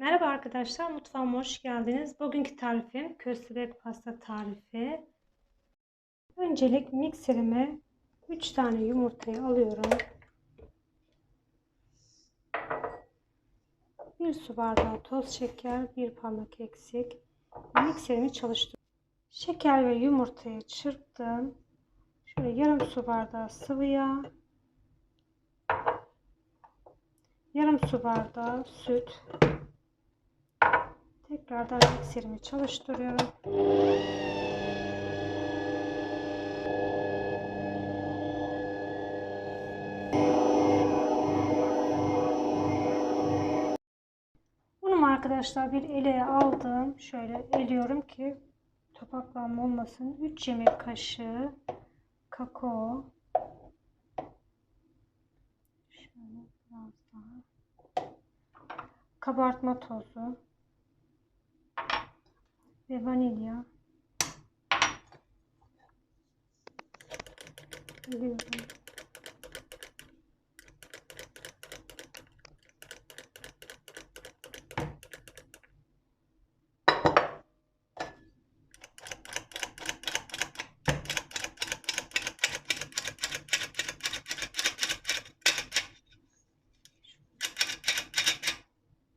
Merhaba arkadaşlar, mutfağıma hoş geldiniz. Bugünkü tarifim köstebek pasta tarifi. Öncelik mikserime 3 tane yumurtayı alıyorum. 1 su bardağı toz şeker, 1 parmak eksik. Mikserimi çalıştırıyorum. Şeker ve yumurtayı çırptım. Şöyle yarım su bardağı sıvı yağ. Yarım su bardağı süt. Tekrardan mikserimi çalıştırıyorum. Unumu arkadaşlar bir eleye aldım. Şöyle eliyorum ki topaklanma olmasın. 3 yemek kaşığı kakao. Şöyle biraz daha. Kabartma tozu ve vanilya. Alıyorum.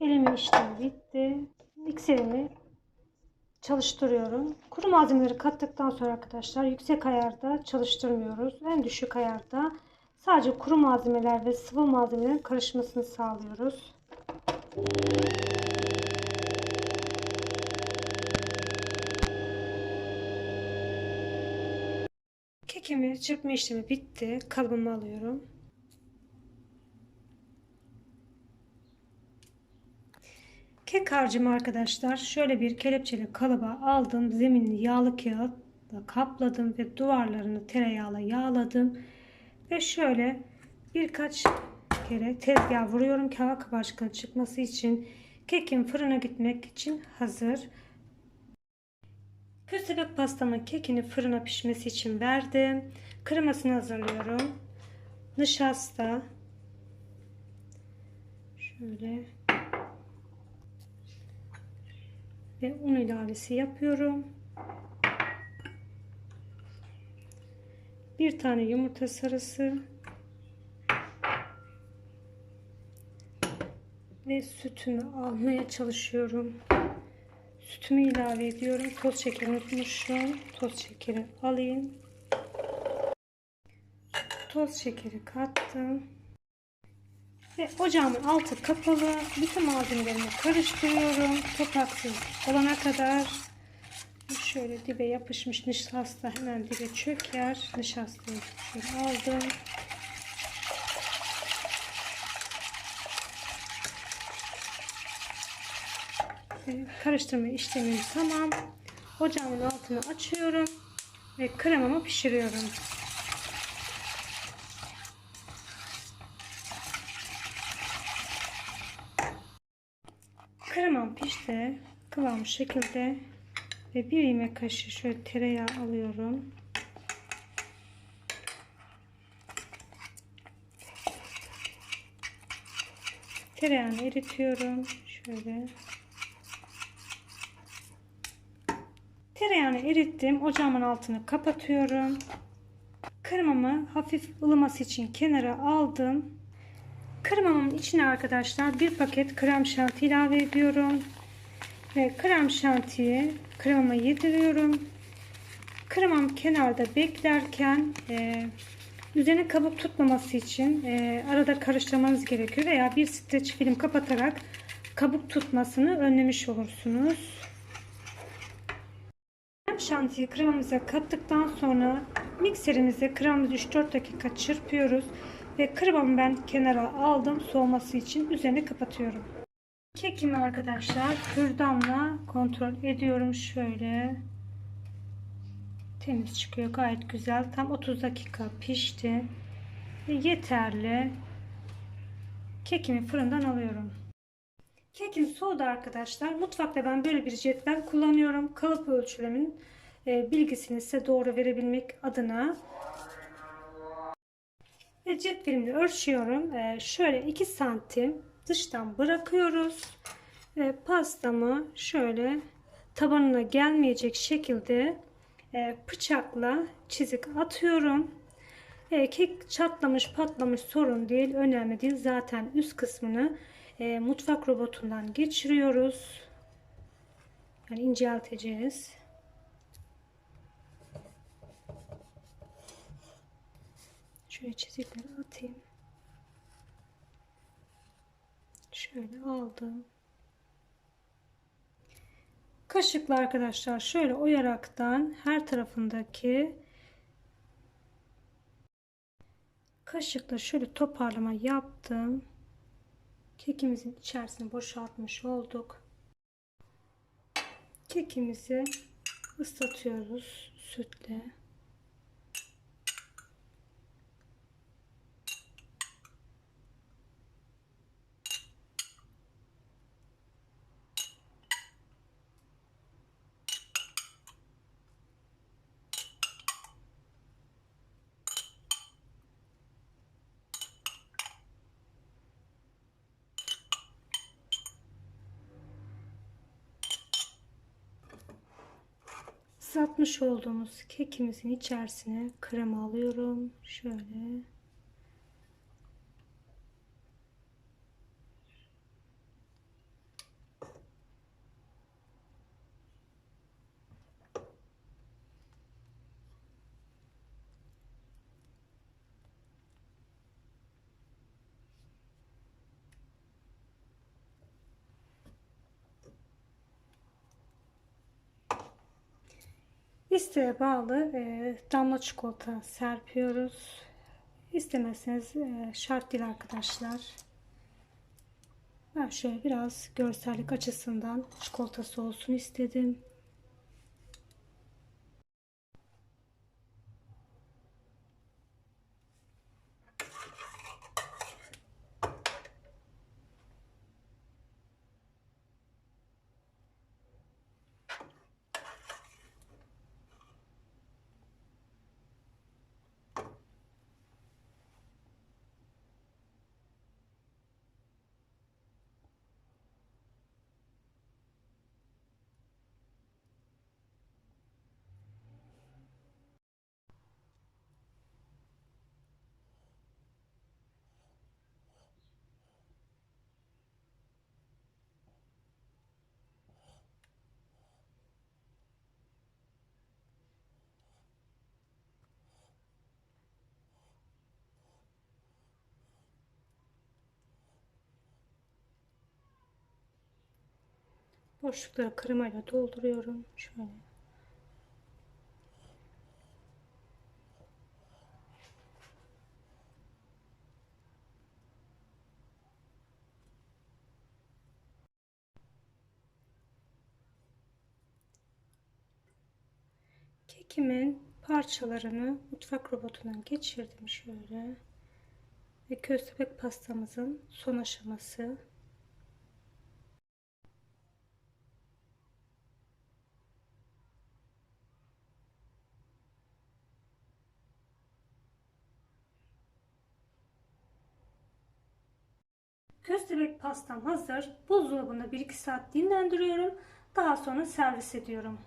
Elimin işlemi bitti. Mikserimi çalıştırıyorum. Kuru malzemeleri kattıktan sonra arkadaşlar yüksek ayarda çalıştırmıyoruz. En düşük ayarda sadece kuru malzemeler ve sıvı malzemelerin karışmasını sağlıyoruz. Kekimi çırpma işlemi bitti. Kalıbıma alıyorum. Kek harcımı arkadaşlar şöyle bir kelepçeli kalıba aldım. Zeminini yağlı kağıtla kapladım ve duvarlarını tereyağla yağladım. Ve şöyle birkaç kere tezgah vuruyorum ki hava çıkması için. Kekim fırına gitmek için hazır. Köstebek pastamın kekini fırına pişmesi için verdim. Kremasını hazırlıyorum. Nişasta. Şöyle ve un ilavesi yapıyorum. Bir tane yumurta sarısı ve sütümü almaya çalışıyorum. Sütümü ilave ediyorum. Toz şekeri unutmuşum. Toz şekeri alayım. Toz şekeri kattım. Ve ocağımın altı kapalı. Bütün malzemelerimi karıştırıyorum. Topaksız olana kadar. Şöyle dibe yapışmış nişasta hemen dibe çöker. Nişastayı şöyle aldım. Karıştırma işlemim tamam. Ocağımın altını açıyorum. Ve kremamı pişiriyorum. Kremam pişti. Kıvam şekilde ve bir yemek kaşığı şöyle tereyağı alıyorum. Tereyağını eritiyorum. Şöyle. Tereyağını erittim. Ocağımın altını kapatıyorum. Kremamı hafif ılıması için kenara aldım. Kremamın içine arkadaşlar bir paket krem şanti ilave ediyorum. Ve krem şantiyi kremama yediriyorum. Kremam kenarda beklerken e, üzerine kabuk tutmaması için e, arada karıştırmanız gerekiyor. Veya bir streç film kapatarak kabuk tutmasını önlemiş olursunuz. Krem şantiyi kremamıza kattıktan sonra mikserimize kremamızı 3-4 dakika çırpıyoruz. Ve kremamı ben kenara aldım soğuması için üzerine kapatıyorum. Kekimi arkadaşlar kürdanla kontrol ediyorum şöyle. Temiz çıkıyor gayet güzel. Tam 30 dakika pişti. Yeterli. Kekimi fırından alıyorum. Kekim soğudu arkadaşlar. Mutfakta ben böyle bir cetvel kullanıyorum. Kalıp ölçülerimin e, bilgisini size doğru verebilmek adına. Ve cetvelimle ölçüyorum. Ee, şöyle 2 santim dıştan bırakıyoruz. e, pastamı şöyle tabanına gelmeyecek şekilde e, bıçakla çizik atıyorum. E, kek çatlamış patlamış sorun değil önemli değil zaten üst kısmını e, mutfak robotundan geçiriyoruz. Yani incelteceğiz. Şöyle çizikleri atayım. Şöyle aldım. Kaşıkla arkadaşlar şöyle oyaraktan her tarafındaki kaşıkla şöyle toparlama yaptım. Kekimizin içerisini boşaltmış olduk. Kekimizi ıslatıyoruz sütle. Islatmış olduğumuz kekimizin içerisine krema alıyorum. Şöyle. İsteğe bağlı e, damla çikolata serpiyoruz. İstemezseniz e, şart değil arkadaşlar. Ben şöyle biraz görsellik açısından çikolatası olsun istedim. Boşlukları kremayla dolduruyorum. Şöyle. Kekimin parçalarını mutfak robotundan geçirdim şöyle. Ve köstebek pastamızın son aşaması. Köstebek pastam hazır. Buzdolabında 1-2 saat dinlendiriyorum. Daha sonra servis ediyorum.